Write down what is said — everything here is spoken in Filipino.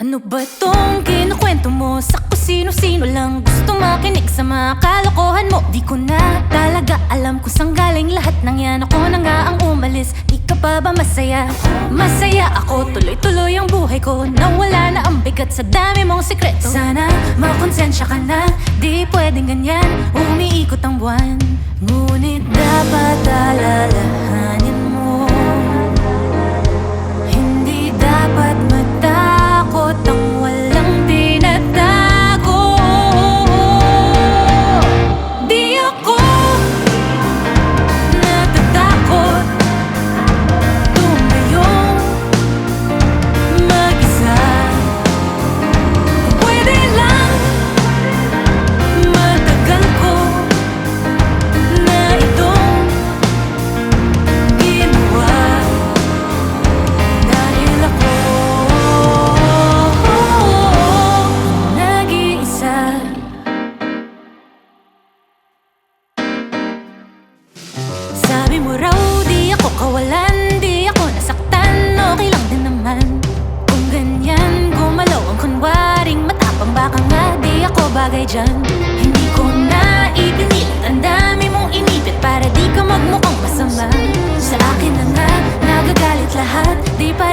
Ano ba tong kinukwento mo? Sa sino-sino lang gusto makinig sa mga kalokohan mo. Di ko na talaga alam kung saan galing lahat ng yan. Ako na nga ang umalis, di ka pa ba masaya? Masaya ako, tuloy-tuloy ang buhay ko. Nawala na ang bigat sa dami mong sikreto. Sana makonsensya ka na, di pwedeng ganyan. Umiikot ang buwan. Ngunit dapat ako kawalan Di ako nasaktan. Okay lang din naman Kung ganyan. Gumalaw ang kunwaring matapang. Baka nga di ako bagay dyan. Hindi ko na ipinilit Ang dami mong inipit Para di ka magmukhang masama. Sa akin na nga nagagalit lahat. Di pa